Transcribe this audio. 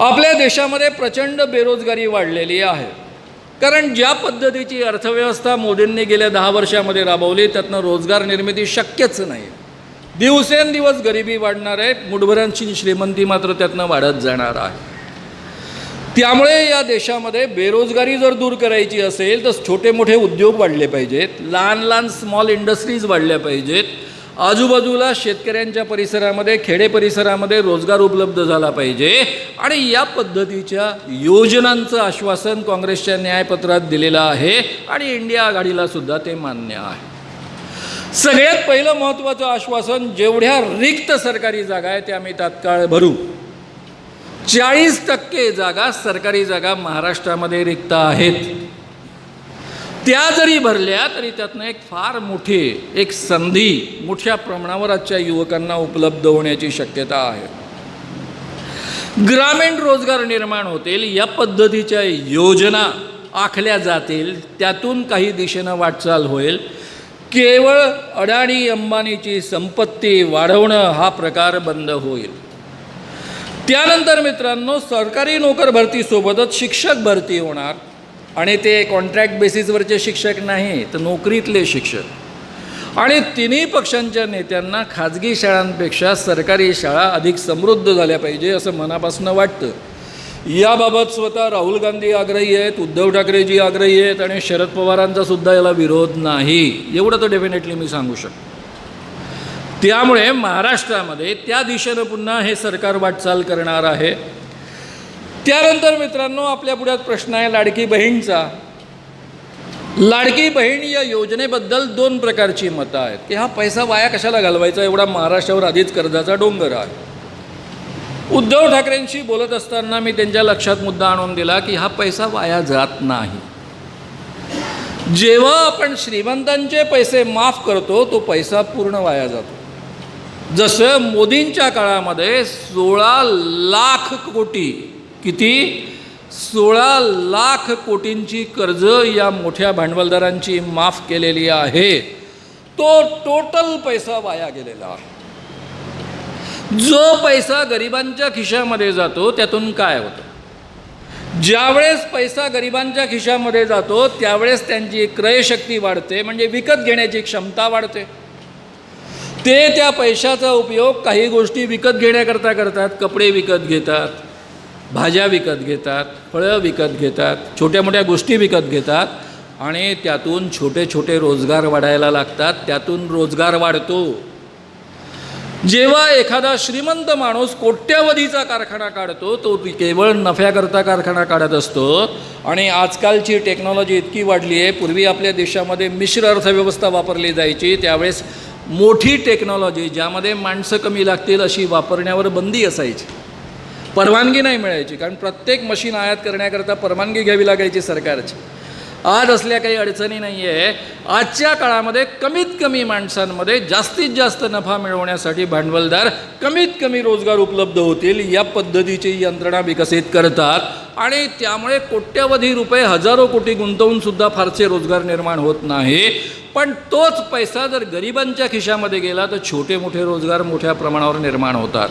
आपल्या देशामध्ये प्रचंड बेरोजगारी वाढलेली आहे. कारण ज्या पद्धतीची अर्थव्यवस्था मोदींनी गेल्या दहा वर्षामध्ये राबवली त्यातनं रोजगार निर्मिती शक्यच नाही. दिवसेंदिवस गरिबी वाढणार आहे मुठभरांची श्रीमंती मात्र त्यातनं वाढत जाणार आहे. त्यामुळे या देशामध्ये बेरोजगारी जर दूर करायची असेल तर छोटे मोठे उद्योग वाढले पाहिजेत लहान लहान स्मॉल इंडस्ट्रीज वाढल्या पाहिजेत आजूबाजूला शेतकऱ्यांच्या परिसरामध्ये खेडे परिसरामध्ये रोजगार उपलब्ध झाला पाहिजे आणि या पद्धतीच्या योजनांचं आश्वासन काँग्रेसच्या न्यायपत्रात दिलेलं आहे आणि इंडिया आघाडीला सुद्धा ते मान्य आहे. सगळ्यात पहिलं महत्त्वाचं आश्वासन जेवढ्या रिक्त सरकारी जागा आहे त्या आम्ही तात्काळ भरू. चाळीस टक्के जागा सरकारी जागा महाराष्ट्रामध्ये रिक्त आहेत. त्या जरी भरल्या तरी त्यातनं एक फार मोठी एक संधी मोठ्या प्रमाणावर आजच्या युवकांना उपलब्ध होण्याची शक्यता आहे. ग्रामीण रोजगार निर्माण होतील या पद्धतीच्या योजना आखल्या जातील त्यातून काही दिशेनं वाटचाल होईल. केवळ अडाणी अंबानीची संपत्ती वाढवणं हा प्रकार बंद होईल. त्यानंतर मित्रांनो सरकारी नोकर भरतीसोबतच शिक्षक भरती होणार. आणि ते कॉन्ट्रॅक्ट बेसिसवरचे शिक्षक नाही तर नोकरीतले शिक्षक. आणि तिन्ही पक्षांच्या नेत्यांना खाजगी शाळांपेक्षा सरकारी शाळा अधिक समृद्ध झाल्या पाहिजे असं मनापासून वाटतं. याबाबत स्वतः राहुल गांधी आग्रही आहेत उद्धव ठाकरेजी आग्रही आहेत आणि शरद पवारांचा सुद्धा याला विरोध नाही. एवढं तर डेफिनेटली मी सांगू शकतो. त्यामुळे महाराष्ट्रामध्ये त्या दिशेनं पुन्हा हे सरकार वाटचाल करणार आहे. त्यानंतर मित्रांनो आपल्या पुढ्यात प्रश्न आहे लाडकी बहीणचा. लाडकी बहीण या योजनेबद्दल दोन प्रकारची मतं आहेत. की हा पैसा वाया कशाला घालवायचा? एवढा महाराष्ट्रावर आधीच कर्जाचा डोंगर आहे. उद्धव ठाकरेंशी बोलत असताना मी त्यांच्या लक्षात मुद्दा आणून दिला की हा पैसा वाया जात नाही. जेव्हा आपण श्रीमंतांचे पैसे माफ करतो तो पैसा पूर्ण वाया जातो. जसं मोदींच्या काळामध्ये सोळा लाख कोटी किती? सोळा लाख कोटींची कर्ज या मोठ्या भांडवलदारांची माफ केलेली आहे. तो टोटल पैसा वाया गेलेला. आहे जो पैसा गरिबांच्या खिशामध्ये जातो त्यातून काय होतं? ज्यावेळेस पैसा गरिबांच्या खिशामध्ये जातो त्यावेळेस त्यांची क्रयशक्ती वाढते म्हणजे विकत घेण्याची क्षमता वाढते. ते त्या पैशाचा उपयोग काही गोष्टी विकत घेण्याकरता करतात कपडे विकत घेतात. भाज्या विकत घेतात फळं विकत घेतात छोट्या मोठ्या गोष्टी विकत घेतात आणि त्यातून छोटे छोटे रोजगार वाढायला लागतात त्यातून रोजगार वाढतो. जेव्हा एखादा श्रीमंत माणूस कोट्यवधीचा कारखाना काढतो तो केवळ नफ्याकरता कारखाना काढत असतो आणि आजकालची टेक्नॉलॉजी इतकी वाढली आहे पूर्वी आपल्या देशामध्ये मिश्र अर्थव्यवस्था वापरली जायची त्यावेळेस मोठी टेक्नॉलॉजी ज्यामध्ये माणसं कमी लागतील अशी वापरण्यावर बंदी असायची. परवानगी नाही मिळायची कारण प्रत्येक मशीन आयात करण्याकरता परवानगी घ्यावी लागायची सरकारची. आज असल्या काही अडचणी नाही आहे आजच्या काळामध्ये कमीत कमी माणसांमध्ये जास्तीत जास्त नफा मिळवण्यासाठी भांडवलदार कमीत कमी रोजगार उपलब्ध होतील या पद्धतीची यंत्रणा विकसित करतात आणि त्यामुळे कोट्यवधी रुपये हजारो कोटी गुंतवूनसुद्धा फारसे रोजगार निर्माण होत नाही. पण तोच पैसा जर गरिबांच्या खिशामध्ये गेला तर छोटे मोठे रोजगार मोठ्या प्रमाणावर निर्माण होतात.